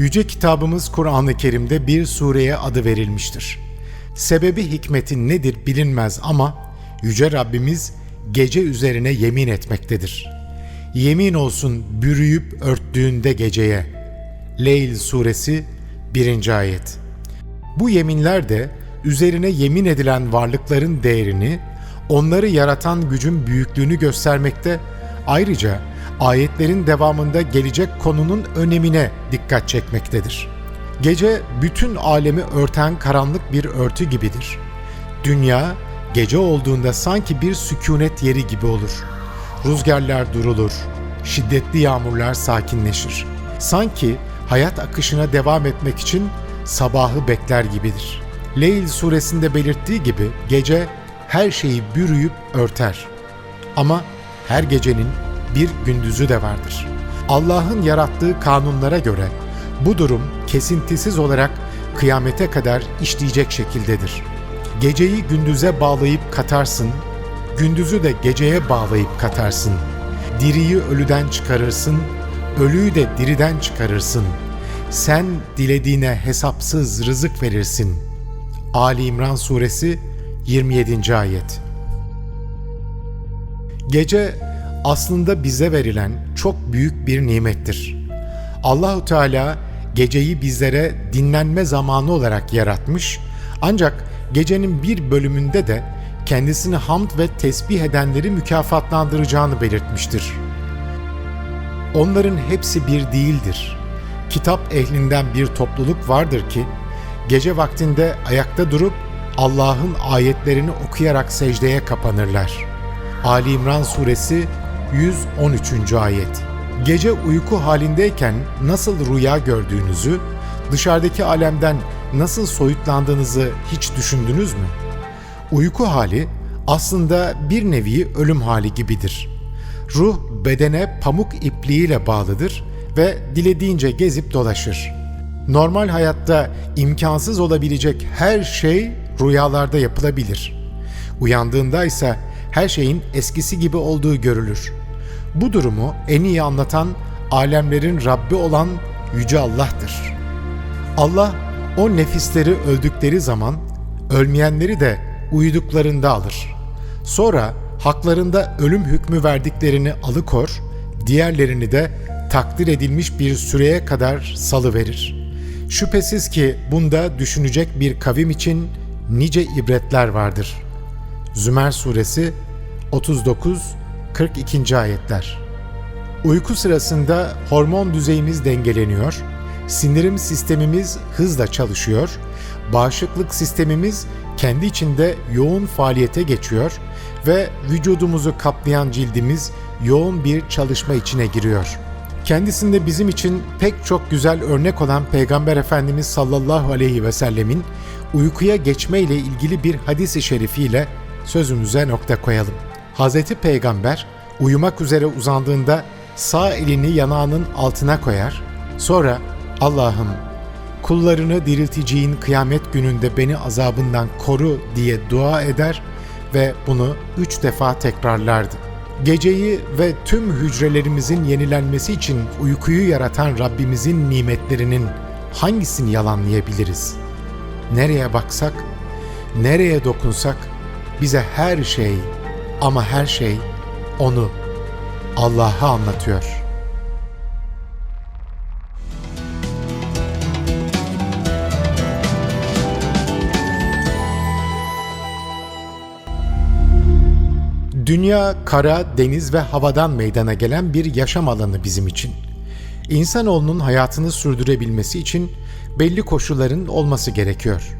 Yüce kitabımız Kur'an-ı Kerim'de bir sureye adı verilmiştir. Sebebi hikmeti nedir bilinmez ama Yüce Rabbimiz gece üzerine yemin etmektedir. Yemin olsun bürüyüp örttüğünde geceye. Leyl suresi 1. ayet. Bu yeminler de üzerine yemin edilen varlıkların değerini, onları yaratan gücün büyüklüğünü göstermekte, ayrıca ayetlerin devamında gelecek konunun önemine dikkat çekmektedir. Gece bütün alemi örten karanlık bir örtü gibidir. Dünya gece olduğunda sanki bir sükunet yeri gibi olur. Rüzgarlar durulur, şiddetli yağmurlar sakinleşir. Sanki hayat akışına devam etmek için sabahı bekler gibidir. Leyl suresinde belirttiği gibi gece her şeyi bürüyüp örter. Ama her gecenin bir gündüzü de vardır. Allah'ın yarattığı kanunlara göre bu durum kesintisiz olarak kıyamete kadar işleyecek şekildedir. Geceyi gündüze bağlayıp katarsın, gündüzü de geceye bağlayıp katarsın. Diriyi ölüden çıkarırsın, ölüyü de diriden çıkarırsın. Sen dilediğine hesapsız rızık verirsin. Ali İmran Suresi 27. Ayet Gece aslında bize verilen çok büyük bir nimettir. Allahu Teala geceyi bizlere dinlenme zamanı olarak yaratmış ancak gecenin bir bölümünde de kendisini hamd ve tesbih edenleri mükafatlandıracağını belirtmiştir. Onların hepsi bir değildir. Kitap ehlinden bir topluluk vardır ki gece vaktinde ayakta durup Allah'ın ayetlerini okuyarak secdeye kapanırlar. Ali İmran Suresi 113. ayet. Gece uyku halindeyken nasıl rüya gördüğünüzü, dışarıdaki alemden nasıl soyutlandığınızı hiç düşündünüz mü? Uyku hali aslında bir nevi ölüm hali gibidir. Ruh bedene pamuk ipliğiyle bağlıdır ve dilediğince gezip dolaşır. Normal hayatta imkansız olabilecek her şey rüyalarda yapılabilir. Uyandığında ise her şeyin eskisi gibi olduğu görülür. Bu durumu en iyi anlatan alemlerin Rabbi olan Yüce Allah'tır. Allah o nefisleri öldükleri zaman ölmeyenleri de uyuduklarında alır. Sonra haklarında ölüm hükmü verdiklerini alıkor, diğerlerini de takdir edilmiş bir süreye kadar salıverir. Şüphesiz ki bunda düşünecek bir kavim için nice ibretler vardır. Zümer Suresi 39-42. ayetler Uyku sırasında hormon düzeyimiz dengeleniyor, sindirim sistemimiz hızla çalışıyor, bağışıklık sistemimiz kendi içinde yoğun faaliyete geçiyor ve vücudumuzu kaplayan cildimiz yoğun bir çalışma içine giriyor. Kendisinde bizim için pek çok güzel örnek olan Peygamber Efendimiz sallallahu aleyhi ve sellemin uykuya geçme ile ilgili bir hadis-i şerifiyle sözümüze nokta koyalım. Hazreti Peygamber uyumak üzere uzandığında sağ elini yanağının altına koyar, sonra Allah'ım kullarını dirilteceğin kıyamet gününde beni azabından koru diye dua eder ve bunu üç defa tekrarlardı. Geceyi ve tüm hücrelerimizin yenilenmesi için uykuyu yaratan Rabbimizin nimetlerinin hangisini yalanlayabiliriz? Nereye baksak, nereye dokunsak bize her şey ama her şey onu Allah'a anlatıyor. Dünya kara, deniz ve havadan meydana gelen bir yaşam alanı bizim için. İnsanoğlunun hayatını sürdürebilmesi için belli koşulların olması gerekiyor.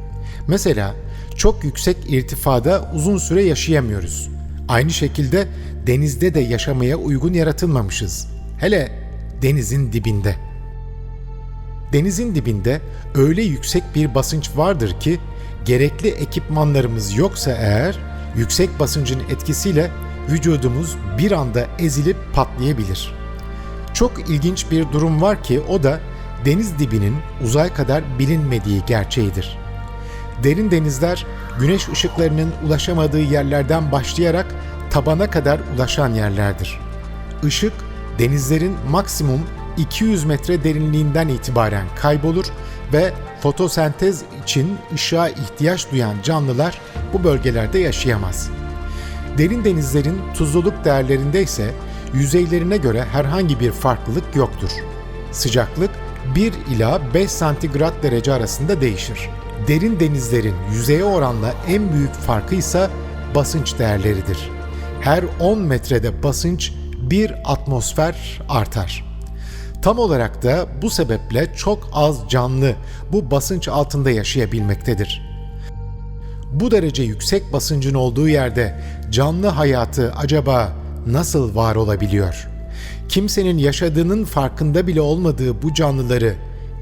Mesela çok yüksek irtifada uzun süre yaşayamıyoruz. Aynı şekilde denizde de yaşamaya uygun yaratılmamışız. Hele denizin dibinde. Denizin dibinde öyle yüksek bir basınç vardır ki gerekli ekipmanlarımız yoksa eğer yüksek basıncın etkisiyle vücudumuz bir anda ezilip patlayabilir. Çok ilginç bir durum var ki o da deniz dibinin uzay kadar bilinmediği gerçeğidir. Derin denizler güneş ışıklarının ulaşamadığı yerlerden başlayarak tabana kadar ulaşan yerlerdir. Işık denizlerin maksimum 200 metre derinliğinden itibaren kaybolur ve fotosentez için ışığa ihtiyaç duyan canlılar bu bölgelerde yaşayamaz. Derin denizlerin tuzluluk değerlerinde ise yüzeylerine göre herhangi bir farklılık yoktur. Sıcaklık 1 ila 5 santigrat derece arasında değişir. Derin denizlerin yüzeye oranla en büyük farkı ise basınç değerleridir. Her 10 metrede basınç 1 atmosfer artar. Tam olarak da bu sebeple çok az canlı bu basınç altında yaşayabilmektedir. Bu derece yüksek basıncın olduğu yerde canlı hayatı acaba nasıl var olabiliyor? Kimsenin yaşadığının farkında bile olmadığı bu canlıları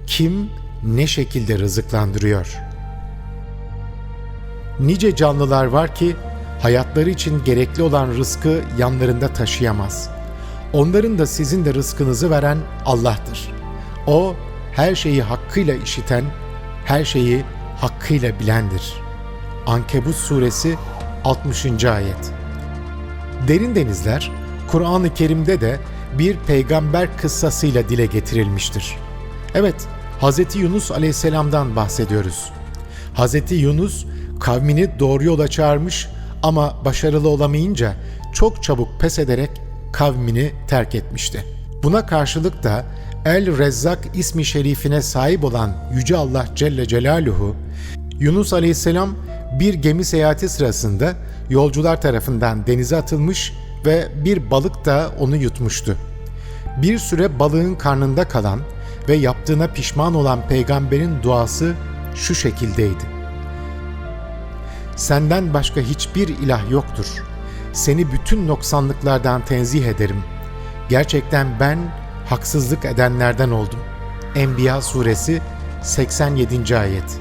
kim ne şekilde rızıklandırıyor? Nice canlılar var ki hayatları için gerekli olan rızkı yanlarında taşıyamaz. Onların da sizin de rızkınızı veren Allah'tır. O her şeyi hakkıyla işiten, her şeyi hakkıyla bilendir. Ankebut suresi 60. ayet. Derin denizler Kur'an-ı Kerim'de de bir peygamber kıssasıyla dile getirilmiştir. Evet, Hz. Yunus aleyhisselamdan bahsediyoruz. Hz. Yunus kavmini doğru yola çağırmış ama başarılı olamayınca çok çabuk pes ederek kavmini terk etmişti. Buna karşılık da El Rezzak ismi şerifine sahip olan Yüce Allah Celle Celaluhu, Yunus Aleyhisselam bir gemi seyahati sırasında yolcular tarafından denize atılmış ve bir balık da onu yutmuştu. Bir süre balığın karnında kalan ve yaptığına pişman olan peygamberin duası şu şekildeydi. Senden başka hiçbir ilah yoktur. Seni bütün noksanlıklardan tenzih ederim. Gerçekten ben haksızlık edenlerden oldum. Enbiya suresi 87. ayet.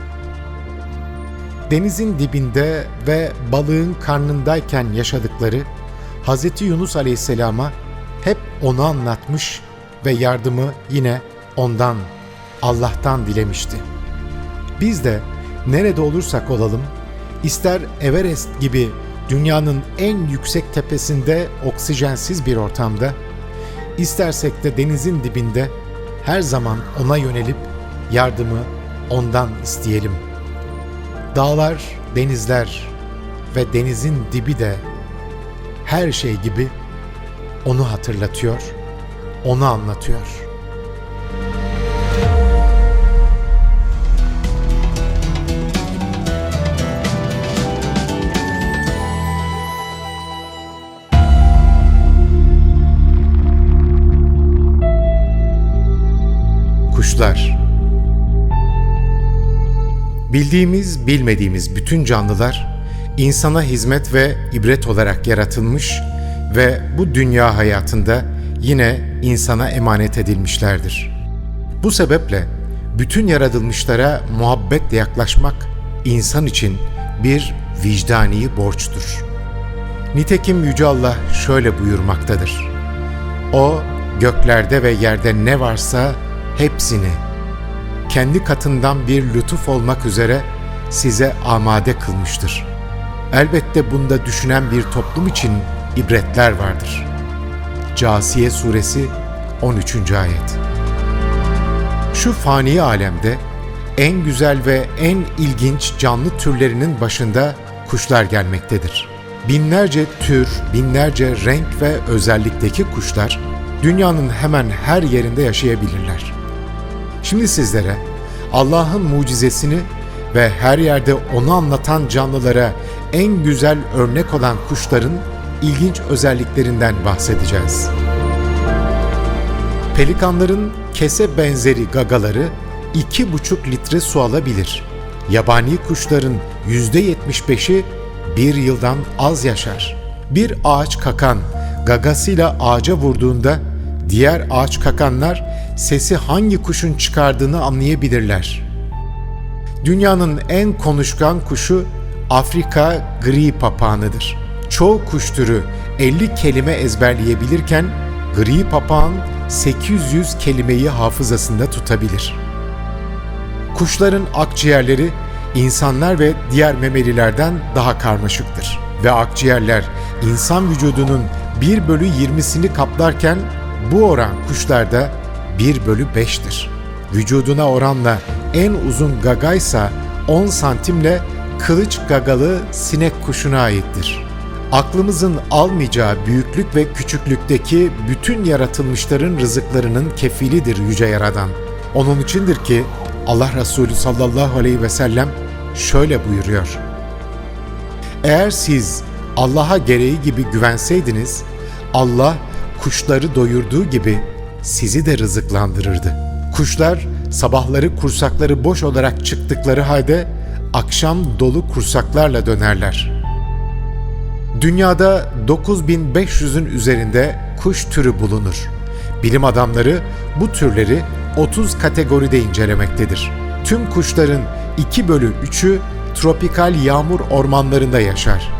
Denizin dibinde ve balığın karnındayken yaşadıkları Hz. Yunus Aleyhisselam'a hep onu anlatmış ve yardımı yine ondan, Allah'tan dilemişti. Biz de nerede olursak olalım, ister Everest gibi dünyanın en yüksek tepesinde oksijensiz bir ortamda, istersek de denizin dibinde her zaman ona yönelip yardımı ondan isteyelim. Dağlar, denizler ve denizin dibi de her şey gibi onu hatırlatıyor, onu anlatıyor. Kuşlar Bildiğimiz, bilmediğimiz bütün canlılar insana hizmet ve ibret olarak yaratılmış ve bu dünya hayatında yine insana emanet edilmişlerdir. Bu sebeple bütün yaratılmışlara muhabbetle yaklaşmak insan için bir vicdani borçtur. Nitekim Yüce Allah şöyle buyurmaktadır. O göklerde ve yerde ne varsa hepsini kendi katından bir lütuf olmak üzere size amade kılmıştır. Elbette bunda düşünen bir toplum için ibretler vardır. Casiye Suresi 13. Ayet Şu fani alemde en güzel ve en ilginç canlı türlerinin başında kuşlar gelmektedir. Binlerce tür, binlerce renk ve özellikteki kuşlar dünyanın hemen her yerinde yaşayabilirler. Şimdi sizlere Allah'ın mucizesini ve her yerde onu anlatan canlılara en güzel örnek olan kuşların ilginç özelliklerinden bahsedeceğiz. Pelikanların kese benzeri gagaları 2,5 litre su alabilir. Yabani kuşların %75'i bir yıldan az yaşar. Bir ağaç kakan gagasıyla ağaca vurduğunda diğer ağaç kakanlar sesi hangi kuşun çıkardığını anlayabilirler. Dünyanın en konuşkan kuşu Afrika gri papağanıdır. Çoğu kuş türü 50 kelime ezberleyebilirken gri papağan 800 kelimeyi hafızasında tutabilir. Kuşların akciğerleri insanlar ve diğer memelilerden daha karmaşıktır ve akciğerler insan vücudunun 1 bölü 20'sini kaplarken bu oran kuşlarda 1 bölü 5'tir. Vücuduna oranla en uzun gagaysa 10 santimle kılıç gagalı sinek kuşuna aittir. Aklımızın almayacağı büyüklük ve küçüklükteki bütün yaratılmışların rızıklarının kefilidir Yüce Yaradan. Onun içindir ki Allah Resulü sallallahu aleyhi ve sellem şöyle buyuruyor. Eğer siz Allah'a gereği gibi güvenseydiniz, Allah kuşları doyurduğu gibi sizi de rızıklandırırdı. Kuşlar sabahları kursakları boş olarak çıktıkları halde akşam dolu kursaklarla dönerler. Dünyada 9500'ün üzerinde kuş türü bulunur. Bilim adamları bu türleri 30 kategoride incelemektedir. Tüm kuşların 2 bölü 3'ü tropikal yağmur ormanlarında yaşar.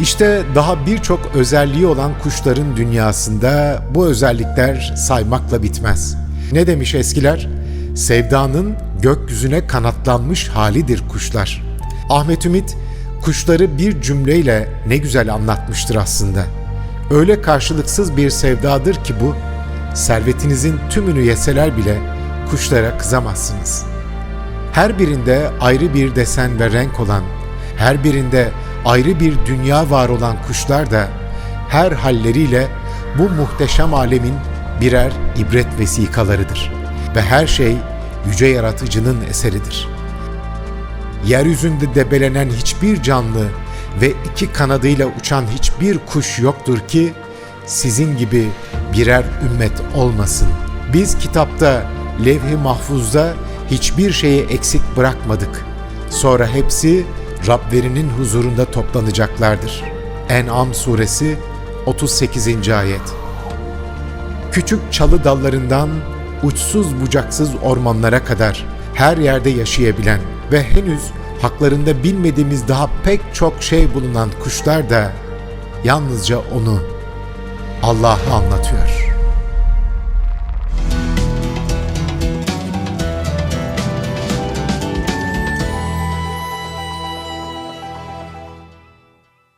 İşte daha birçok özelliği olan kuşların dünyasında bu özellikler saymakla bitmez. Ne demiş eskiler? Sevdanın gökyüzüne kanatlanmış halidir kuşlar. Ahmet Ümit kuşları bir cümleyle ne güzel anlatmıştır aslında. Öyle karşılıksız bir sevdadır ki bu, servetinizin tümünü yeseler bile kuşlara kızamazsınız. Her birinde ayrı bir desen ve renk olan, her birinde ayrı bir dünya var olan kuşlar da her halleriyle bu muhteşem alemin birer ibret vesikalarıdır ve her şey yüce yaratıcının eseridir. Yeryüzünde debelenen hiçbir canlı ve iki kanadıyla uçan hiçbir kuş yoktur ki sizin gibi birer ümmet olmasın. Biz kitapta, levh-i mahfuzda hiçbir şeyi eksik bırakmadık. Sonra hepsi Rablerinin huzurunda toplanacaklardır. En'am suresi 38. ayet. Küçük çalı dallarından uçsuz bucaksız ormanlara kadar her yerde yaşayabilen ve henüz haklarında bilmediğimiz daha pek çok şey bulunan kuşlar da yalnızca onu Allah'ı anlatıyor.''